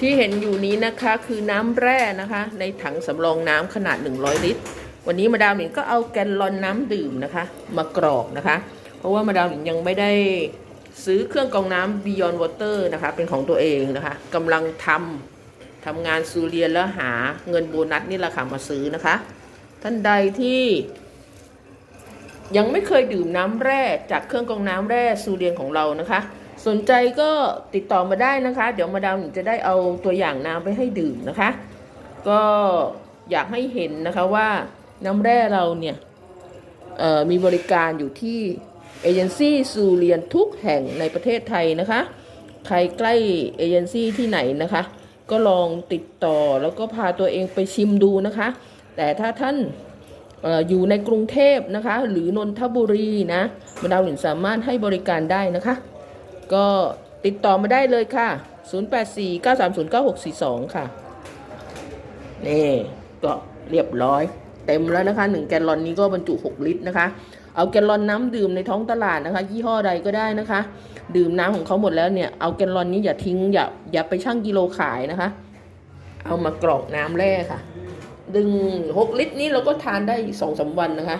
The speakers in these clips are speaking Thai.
ที่เห็นอยู่นี้นะคะคือน้ำแร่นะคะ ในถังสำรองน้ำขนาด 100 ลิตร วันนี้มาดามหนิงก็เอาแกนลอนน้ำดื่มนะคะ มากรอกนะคะ เพราะว่ามาดามหนิงยังไม่ได้ซื้อเครื่องกรองน้ำ Beyond Water นะคะ เป็นของตัวเองนะคะกำลังทำทำงานซูเรียนแล้วหาเงินโบนัสนี่แหละค่ะมาซื้อนะคะ ท่านใดที่ยังไม่เคยดื่มน้ำแร่จากเครื่องกรองน้ำแร่ซูเรียนของเรานะคะ สนใจก็ติดต่อมาได้นะคะ เดี๋ยวมาดามหนิงจะได้เอาตัวอย่างน้ำไปให้ดื่มนะคะ ก็อยากให้เห็นนะคะว่าน้ำแร่เราเนี่ยมีบริการอยู่ที่เอเจนซี่ซูเรียนทุกแห่งในประเทศไทยนะคะ ใครใกล้เอเจนซี่ที่ไหนนะคะ ก็ลองติดต่อแล้วก็พาตัวเองไปชิมดูนะคะ แต่ถ้าท่านอออยู่ในกรุงเทพนะคะ หรือนนทบุรีนะมาดามหลินสามารถให้บริการได้นะคะ ก็ติดต่อมาได้เลยค่ะ 0849309642 ค่ะ นี่ก็เรียบร้อย เต็มแล้วนะคะ 1 แกลลอนนี้ก็บรรจุ 6 ลิตรนะคะ เอาแกลลอนน้ำดื่มในท้องตลาดนะคะ ยี่ห้อใดก็ได้นะคะ ดื่มน้ำของเขาหมดแล้วเนี่ย เอาแกลลอนนี้อย่าทิ้งอย่าอย่าไปชั่งกิโลขายนะคะ เอามากรอกน้ำแร่ค่ะ ดึง 6 ลิตรนี้เราก็ทานได้สองสวันนะคะ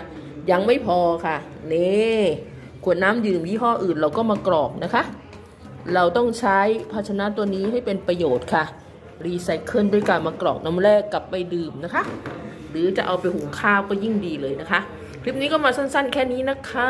ยังไม่พอค่ะ นี่ วดน้ำดื่มยี่ห้ออื่นเราก็มากรอกนะคะ เราต้องใช้ภาชนะตัวนี้ให้เป็นประโยชน์ค่ะ รีไซเคิลด้วยการมากรอกน้ำแร่กลับไปดื่มนะคะ หรือจะเอาไปหุงข้าวก็ยิ่งดีเลยนะคะ คลิปนี้ก็มาสั้นๆ แค่นี้นะคะ